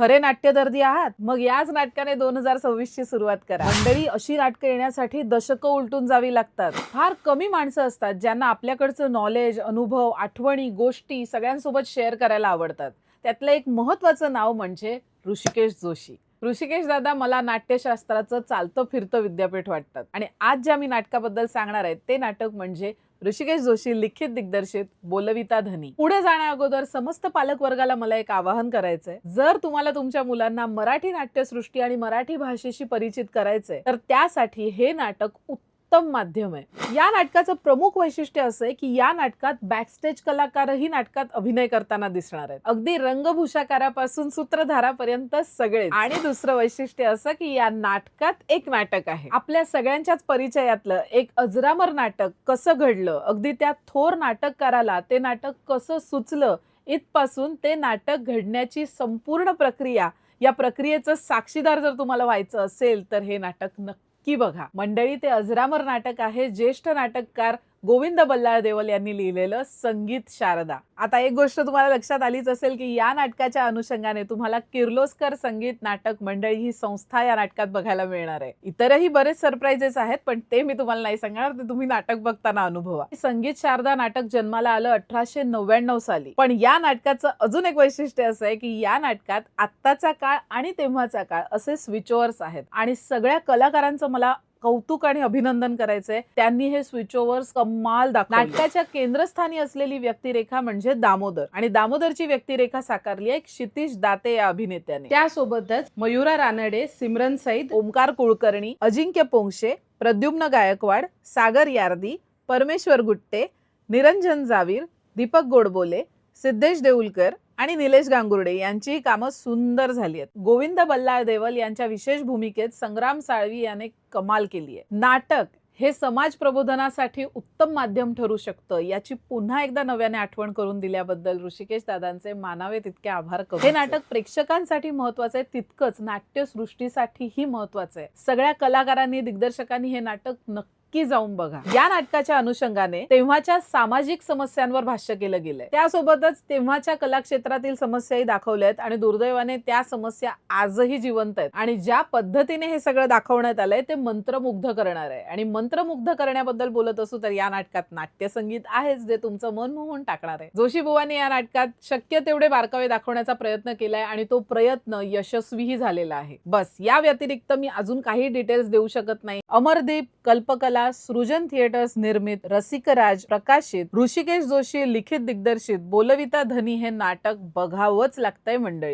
खरे नाट्यदर्दी आहात मग याच नाटकाने दोन हजार सव्वीस ची सुरुवात करा. मंडळी अशी नाटकं येण्यासाठी दशकं उलटून जावी लागतात. फार कमी माणसं असतात ज्यांना आपल्याकडचं नॉलेज अनुभव आठवणी गोष्टी सगळ्यांसोबत शेअर करायला आवडतात. त्यातलं एक महत्वाचं नाव म्हणजे ऋषिकेश जोशी. ऋषिकेश दादा मला नाट्यशास्त्राचं चालतं फिरतं विद्यापीठ वाटतात आणि आज ज्या मी नाटकाबद्दल सांगणार आहे ते नाटक म्हणजे ऋषिकेश जोशी लिखित दिग्दर्शित बोलविता धनी. पुढे जाण्या अगोदर समस्त पालक वर्गाला मला एक आवाहन करायचंय. जर तुम्हाला तुमच्या मुलांना मराठी नाट्यसृष्टी आणि मराठी भाषेशी परिचित करायचंय तर त्यासाठी हे नाटक उत्तम माध्यम आहे. या नाटकाचं प्रमुख वैशिष्ट्य असं आहे की या नाटकात बॅकस्टेज कलाकारही नाटकात अभिनय करताना दिसणार आहेत. अगदी रंगभूषाकारापासून सूत्रधारापर्यंत सगळे आणि दुसरं वैशिष्ट्य असं की या नाटकात एक नाटक आहे. आपल्या सगळ्यांच्याच परिचयातलं एक अजरामर नाटक कसं घडलं अगदी त्या थोर नाटककाराला ते नाटक कसं सुचलं इथपासून ते नाटक घडण्याची संपूर्ण प्रक्रिया या प्रक्रियेचं साक्षीदार जर तुम्हाला व्हायचं असेल तर हे नाटक नक्की बघा मंडळी ते अजरामर नाटक आहे ज्येष्ठ नाटककार गोविंद बल्लाळ देवल यांनी लिहिलेलं संगीत शारदा. आता एक गोष्ट तुम्हाला लक्षात आलीच असेल की या नाटकाच्या अनुषंगाने तुम्हाला किर्लोस्कर संगीत नाटक मंडळी ही संस्था या नाटकात बघायला मिळणार आहे. इतरही बरेच सरप्राईजेस आहेत पण ते मी तुम्हाला नाही सांगणार ते तुम्ही नाटक बघताना अनुभवा. संगीत शारदा नाटक जन्माला आलं अठराशे नव्याण्णव साली. पण या नाटकाचं अजून एक वैशिष्ट्य असं आहे की या नाटकात आत्ताचा काळ आणि तेव्हाचा काळ असे स्विच ओव्हर्स आहेत. आणि सगळ्या कलाकारांचं मला कौतुक आणि अभिनंदन करायचंय. त्यांनी हे स्विच ओव्हर्स कमाल दाखवले. नाटकाच्या केंद्रस्थानी असलेली व्यक्तिरेखा म्हणजे दामोदर. आणि दामोदरची व्यक्तिरेखा साकारली आहे क्षितिश दाते या अभिनेत्याने. त्यासोबतच मयुरा रानडे सिमरन सईद ओमकार कुलकर्णी अजिंक्य पोंक्षे प्रद्युम्न गायकवाड सागर यार्दी परमेश्वर गुट्टे निरंजन जावीर दीपक गोडबोले सिद्धेश देऊलकर आणि निलेश गांगुर्डे यांची कामं सुंदर झाली आहेत. गोविंद बल्लाळ देवल यांच्या विशेष भूमिकेत संग्राम साळवी याने कमाल केली आहे. नाटक हे समाज प्रबोधनासाठी उत्तम माध्यम ठरू शकतं याची पुन्हा एकदा नव्याने आठवण करून दिल्याबद्दल ऋषिकेश दादांचे मानावे तितके आभार करू हे नाटक प्रेक्षकांसाठी महत्वाचं आहे तितकंच नाट्यसृष्टीसाठीही महत्वाचं आहे. सगळ्या कलाकारांनी दिग्दर्शकांनी हे नाटक नक्की जाऊन बघा. या नाटकाच्या अनुषंगाने तेव्हाच्या सामाजिक समस्यांवर भाष्य केलं गेलंय. त्यासोबतच तेव्हाच्या कलाक्षेत्रातील समस्याही दाखवल्या आहेत आणि दुर्दैवाने त्या समस्या आजही जिवंत आहेत. आणि ज्या पद्धतीने हे सगळं दाखवण्यात आलंय ते मंत्रमुग्ध करणार आहे. आणि मंत्रमुग्ध करण्याबद्दल बोलत असू तर या नाटकात नाट्यसंगीत आहेच जे तुमचं मन मोहून टाकणार आहे. जोशी बुवांनी या नाटकात शक्य तेवढे बारकावे दाखवण्याचा प्रयत्न केलाय आणि तो प्रयत्न यशस्वीही झालेला आहे. बस या व्यतिरिक्त मी अजून काही डिटेल्स देऊ शकत नाही. अमरदीप कल्पकला सृजन थिएटर्स निर्मित रसिकराज प्रकाशित ऋषिकेश जोशी लिखित दिग्दर्शित बोलविता धनी हे नाटक बघावंच लागतंय मंडळी.